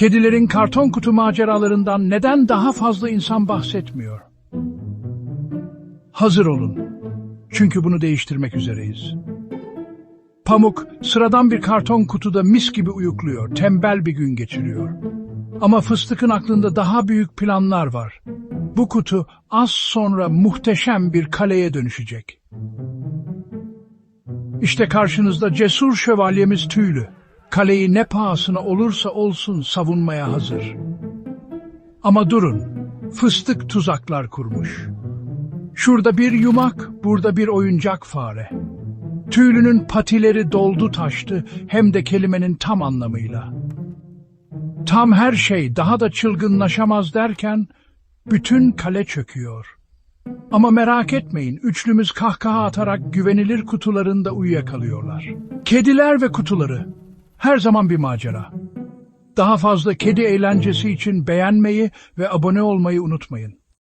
Kedilerin karton kutu maceralarından neden daha fazla insan bahsetmiyor? Hazır olun. Çünkü bunu değiştirmek üzereyiz. Pamuk sıradan bir karton kutuda mis gibi uyukluyor, tembel bir gün geçiriyor. Ama fıstıkın aklında daha büyük planlar var. Bu kutu az sonra muhteşem bir kaleye dönüşecek. İşte karşınızda cesur şövalyemiz Tüylü. Kaleyi ne pahasına olursa olsun savunmaya hazır. Ama durun, fıstık tuzaklar kurmuş. Şurada bir yumak, burada bir oyuncak fare. Tüylünün patileri doldu taştı hem de kelimenin tam anlamıyla. Tam her şey daha da çılgınlaşamaz derken bütün kale çöküyor. Ama merak etmeyin, üçlümüz kahkaha atarak güvenilir kutularında uyuyakalıyorlar. Kediler ve kutuları. Her zaman bir macera. Daha fazla kedi eğlencesi için beğenmeyi ve abone olmayı unutmayın.